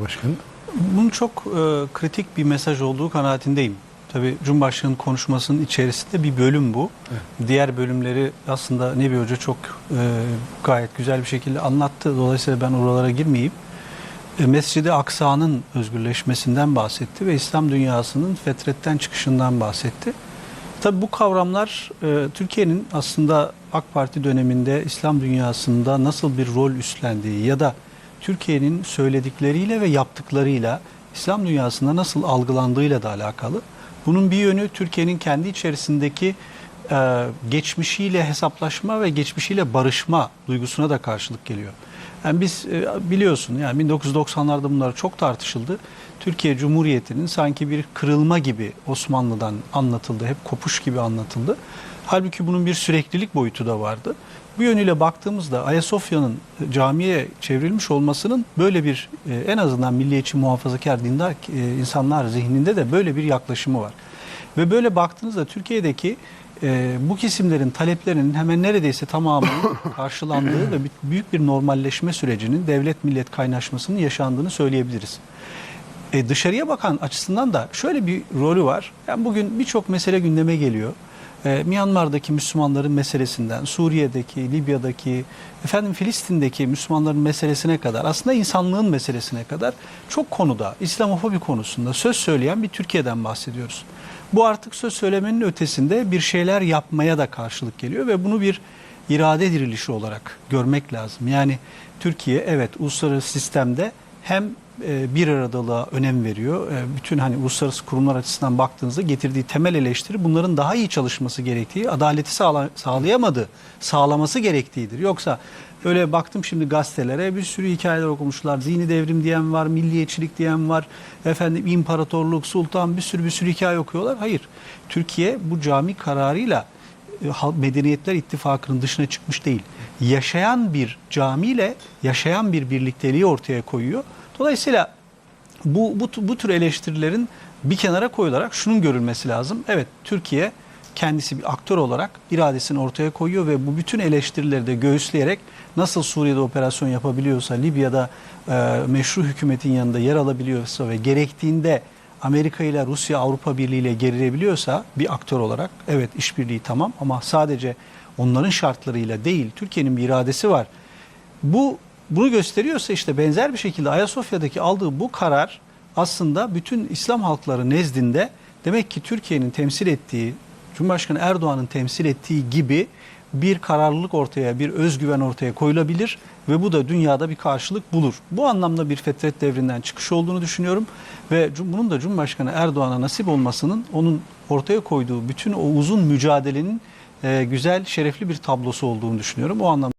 Cumhurbaşkanı. Bunun çok e, kritik bir mesaj olduğu kanaatindeyim. Tabii Cumhurbaşkanı konuşmasının içerisinde bir bölüm bu. Diğer bölümleri aslında Nebi Hoca çok e, gayet güzel bir şekilde anlattı. Dolayısıyla ben oralara girmeyeyim. E, Mescid-i Aksa'nın özgürleşmesinden bahsetti ve İslam dünyasının fetretten çıkışından bahsetti. Tabii bu kavramlar e, Türkiye'nin aslında AK Parti döneminde İslam dünyasında nasıl bir rol üstlendiği ya da Türkiye'nin söyledikleriyle ve yaptıklarıyla İslam dünyasında nasıl algılandığıyla da alakalı. Bunun bir yönü Türkiye'nin kendi içerisindeki e, geçmişiyle hesaplaşma ve geçmişiyle barışma duygusuna da karşılık geliyor. Yani biz e, biliyorsun yani 1990'larda bunlar çok tartışıldı. Türkiye Cumhuriyeti'nin sanki bir kırılma gibi Osmanlı'dan anlatıldı. Hep kopuş gibi anlatıldı. Halbuki bunun bir süreklilik boyutu da vardı. Bu yönüyle baktığımızda Ayasofya'nın camiye çevrilmiş olmasının böyle bir e, en azından milliyetçi muhafazakar dindar e, insanlar zihninde de böyle bir yaklaşımı var. Ve böyle baktığınızda Türkiye'deki e, bu kesimlerin taleplerinin hemen neredeyse tamamının karşılandığı ve büyük bir normalleşme sürecinin devlet millet kaynaşmasının yaşandığını söyleyebiliriz. E, dışarıya bakan açısından da şöyle bir rolü var. Yani bugün birçok mesele gündeme geliyor. E, Myanmar'daki Müslümanların meselesinden, Suriye'deki, Libya'daki, efendim Filistin'deki Müslümanların meselesine kadar, aslında insanlığın meselesine kadar çok konuda, İslamofobi konusunda söz söyleyen bir Türkiye'den bahsediyoruz. Bu artık söz söylemenin ötesinde bir şeyler yapmaya da karşılık geliyor ve bunu bir irade dirilişi olarak görmek lazım. Yani Türkiye evet uluslararası sistemde hem bir aradalığa önem veriyor. E, Bütün hani uluslararası kurumlar açısından baktığınızda getirdiği temel eleştiri bunların daha iyi çalışması gerektiği, adaleti sağla- sağlayamadı, sağlaması gerektiğidir. Yoksa öyle baktım şimdi gazetelere bir sürü hikayeler okumuşlar. Dini devrim diyen var, milliyetçilik diyen var. Efendim imparatorluk, sultan bir sürü bir sürü hikaye okuyorlar. Hayır. Türkiye bu cami kararıyla e, Medeniyetler İttifakı'nın dışına çıkmış değil. Yaşayan bir camiyle yaşayan bir birlikteliği ortaya koyuyor. Dolayısıyla bu, bu, bu tür eleştirilerin bir kenara koyularak şunun görülmesi lazım. Evet Türkiye kendisi bir aktör olarak iradesini ortaya koyuyor ve bu bütün eleştirileri de göğüsleyerek nasıl Suriye'de operasyon yapabiliyorsa, Libya'da e, meşru hükümetin yanında yer alabiliyorsa ve gerektiğinde Amerika ile Rusya Avrupa Birliği ile gerilebiliyorsa bir aktör olarak evet işbirliği tamam ama sadece onların şartlarıyla değil Türkiye'nin bir iradesi var. Bu bunu gösteriyorsa işte benzer bir şekilde Ayasofya'daki aldığı bu karar aslında bütün İslam halkları nezdinde demek ki Türkiye'nin temsil ettiği Cumhurbaşkanı Erdoğan'ın temsil ettiği gibi bir kararlılık ortaya, bir özgüven ortaya koyulabilir ve bu da dünyada bir karşılık bulur. Bu anlamda bir fetret devrinden çıkış olduğunu düşünüyorum ve bunun da Cumhurbaşkanı Erdoğan'a nasip olmasının onun ortaya koyduğu bütün o uzun mücadelenin güzel, şerefli bir tablosu olduğunu düşünüyorum. O anlamda